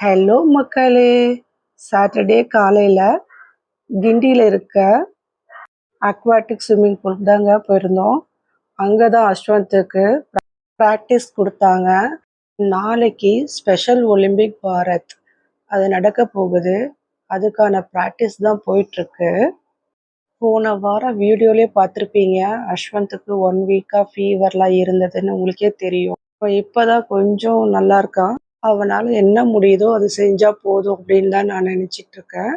Hello மக்களே. Saturday காலையில் கிண்டியில் இருக்க அக்வாட்டிக் ஸ்விம்மிங் பூல் தாங்க போயிருந்தோம். அங்கே தான் அஸ்வந்த்துக்கு ப்ராக்டிஸ் கொடுத்தாங்க. நாளைக்கு ஸ்பெஷல் ஒலிம்பிக் பாரத். அது நடக்க போகுது. அதுக்கான ப்ராக்டிஸ் தான் போயிட்டுருக்கு. போன வாரம் வீடியோலேயே பார்த்துருப்பீங்க. அஸ்வந்த்துக்கு ஒன் வீக்காக ஃபீவர்லாம் இருந்ததுன்னு உங்களுக்கே தெரியும். இப்போ தான் கொஞ்சம் நல்லா இருக்கான். அவனால் என்ன முடியுதோ அது செஞ்சால் போதும் அப்படின்னு தான் நான் நினச்சிட்டு இருக்கேன்.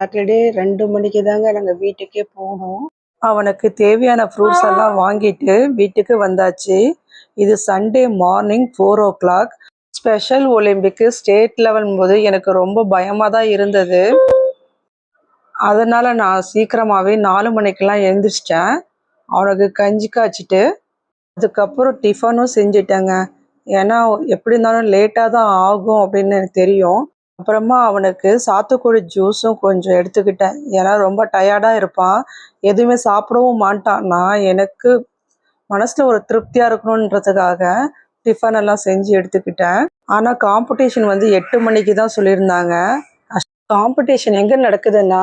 சாட்டர்டே ரெண்டு மணிக்கு தாங்க நாங்கள் வீட்டுக்கே போனோம். அவனுக்கு தேவையான ஃப்ரூட்ஸ் எல்லாம் வாங்கிட்டு வீட்டுக்கு வந்தாச்சு. இது Sunday morning four o'clock special ஒலிம்பிக்கு state level போது எனக்கு ரொம்ப பயமாக தான் இருந்தது. அதனால் நான் சீக்கிரமாகவே நாலு மணிக்கெல்லாம் எழுந்திரிச்சிட்டேன். அவனுக்கு கஞ்சி காய்ச்சிட்டு அதுக்கப்புறம் டிஃபனும் செஞ்சிட்டேங்க. ஏன்னா எப்படி இருந்தாலும் லேட்டாக தான் ஆகும் அப்படின்னு எனக்கு தெரியும். அப்புறமா அவனுக்கு சாத்துக்குடி ஜூஸும் கொஞ்சம் எடுத்துக்கிட்டேன். ஏன்னா ரொம்ப டயர்டாக இருப்பான். எதுவுமே சாப்பிடவும் மாட்டான். நான் எனக்கு மனசில் ஒரு திருப்தியாக இருக்கணுன்றதுக்காக டிஃபன் எல்லாம் செஞ்சு எடுத்துக்கிட்டேன். ஆனால் காம்படிஷன் வந்து எட்டு மணிக்கு தான் சொல்லியிருந்தாங்க. காம்படிஷன் எங்கே நடக்குதுன்னா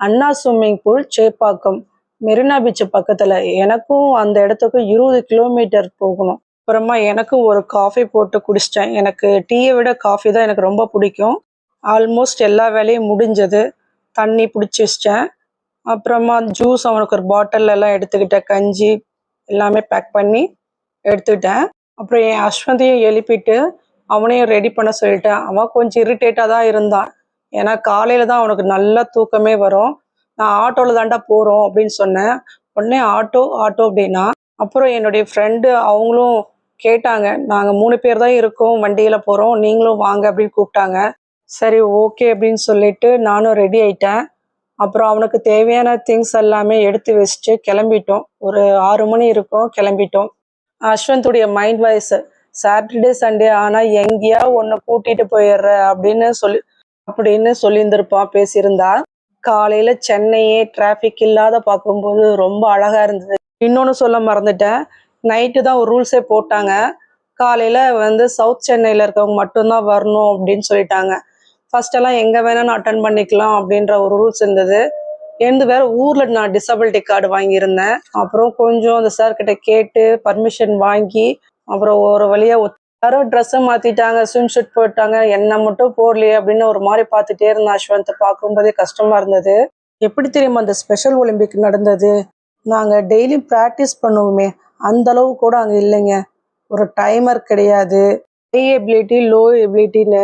அண்ணா swimming pool Chepauk Marina beach பக்கத்தில். எனக்கும் அந்த இடத்துக்கும் இருபது கிலோமீட்டர் போகணும். அப்புறமா எனக்கும் ஒரு காஃபி போட்டு குடிச்சிட்டேன். எனக்கு டீயை விட காஃபி தான் எனக்கு ரொம்ப பிடிக்கும். ஆல்மோஸ்ட் எல்லா வேலையும் முடிஞ்சது. தண்ணி பிடிச்சி வச்சிட்டேன். அப்புறமா ஜூஸ் அவனுக்கு ஒரு பாட்டில் எல்லாம் எடுத்துக்கிட்டேன். கஞ்சி எல்லாமே பேக் பண்ணி எடுத்துக்கிட்டேன். அப்புறம் என் அஸ்வந்தையும் எழுப்பிட்டு அவனையும் ரெடி பண்ண சொல்லிட்டேன். அவன் கொஞ்சம் இரிட்டேட்டாக தான் இருந்தான். ஏன்னா காலையில் தான் அவனுக்கு நல்லா தூக்கமே வரும். நான் ஆட்டோவில் தாண்டா போகிறோம் அப்படின்னு சொன்னேன். உடனே ஆட்டோ ஆட்டோ அப்படின்னா அப்புறம் என்னுடைய ஃப்ரெண்டு அவங்களும் கேட்டாங்க. நாங்கள் மூணு பேர் தான் இருக்கோம் வண்டியில் போகிறோம் நீங்களும் வாங்க அப்படின்னு கூப்பிட்டாங்க. சரி ஓகே அப்படின்னு சொல்லிட்டு நானும் ரெடி ஆயிட்டேன். அப்புறம் அவனுக்கு தேவையான திங்ஸ் எல்லாமே எடுத்து வச்சுட்டு கிளம்பிட்டோம். ஒரு ஆறு மணி இருக்கும் கிளம்பிட்டோம். அஸ்வந்துடைய மைண்ட் வாய்ஸ் சாட்டர்டே சண்டே ஆனால் எங்கேயா ஒன்று கூட்டிகிட்டு போயிடுற? அப்படின்னு சொல்லி அப்படின்னு சொல்லியிருந்திருப்பான் பேசியிருந்தா. காலையில் சென்னையே டிராஃபிக் இல்லாத பார்க்கும்போது ரொம்ப அழகாக இருந்தது. இன்னொன்று சொல்ல மறந்துட்டேன். நைட்டு தான் ஒரு ரூல்ஸே போட்டாங்க. காலையில் வந்து சவுத் சென்னையில் இருக்கவங்க மட்டும்தான் வரணும் அப்படின்னு சொல்லிட்டாங்க. ஃபஸ்ட்டெல்லாம் எங்கே வேணாலும் அட்டன் பண்ணிக்கலாம் அப்படின்ற ஒரு ரூல்ஸ் இருந்தது. எந்த வேற ஊரில் நான் டிசபிலிட்டி கார்டு வாங்கியிருந்தேன். அப்புறம் கொஞ்சம் அந்த சார்கிட்ட கேட்டு பர்மிஷன் வாங்கி அப்புறம் ஒரு வழியாக யாரும் ட்ரெஸ்ஸை மாற்றிட்டாங்க ஸ்விம் ஷூட் போட்டாங்க என்ன மட்டும் போடலையே அப்படின்னு ஒரு மாதிரி பார்த்துட்டே இருந்தேன் அஸ்வந்தை. பார்க்கும்போதே கஷ்டமாக இருந்தது. எப்படி தெரியுமா அந்த ஸ்பெஷல் ஒலிம்பிக் நடந்தது? நாங்கள் டெய்லி ப்ராக்டிஸ் பண்ணுவோமே அந்த அளவு கூட அங்கே இல்லைங்க. ஒரு டைமர் கிடையாது. High ability low எபிலிட்டின்னு